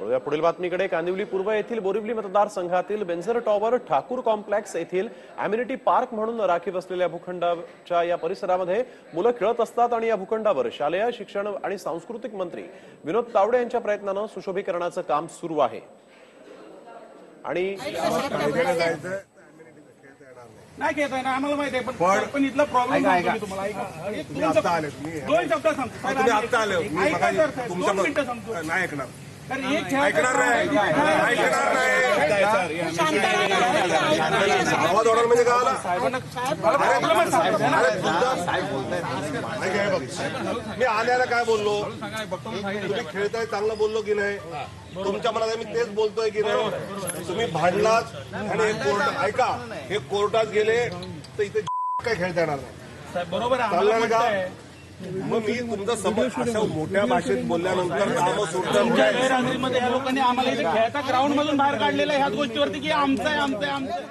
वळूया पुढील बातमीकडे. कांदिवली पूर्व येथील बोरिवली मतदारसंघातील बेंझर टॉवर ठाकूर कॉम्प्लेक्स येथील अम्युनिटी पार्क म्हणून राखीव असलेल्या भूखंडाच्या या परिसरामध्ये मुलं खेळत असतात आणि या भूखंडावर शालेय शिक्षण आणि सांस्कृतिक मंत्री विनोद तावडे यांच्या प्रयत्नानं सुशोभीकरणाचं काम सुरू आहे. आणि नाही घेत आहे ना आम्हाला माहिती आहे पण पण- इथला प्रॉब्लेम तुम्हाला दोन शब्द- सांगतो. नाही ऐकणार. ऐकणार नाही ऐकणार नाही आवाज होणार म्हणजे काय आला हे. मी आल्याला काय बोललो तुम्ही खेळताय चांगलं बोललो की नाही. तुमच्या मनात मी तेच बोलतोय की नाही. तुम्ही भांडलात आणि हे कोर्ट ऐका हे कोर्टात गेले तर इथे काय खेळता येणार नाही. साहेब, बरोबर चाललं. का? मग मी तुमचा समज अशा मोठ्या भाषेत बोलल्यानंतर कामं तुमच्या सुटतात गैरहजेरीमध्ये या लोकांनी आम्हाला इथे ग्राउंड मधून बाहेर काढलेलं आहे. ह्याच गोष्टीवरती की आमचं आहे आमचं आहे आमचं आहे.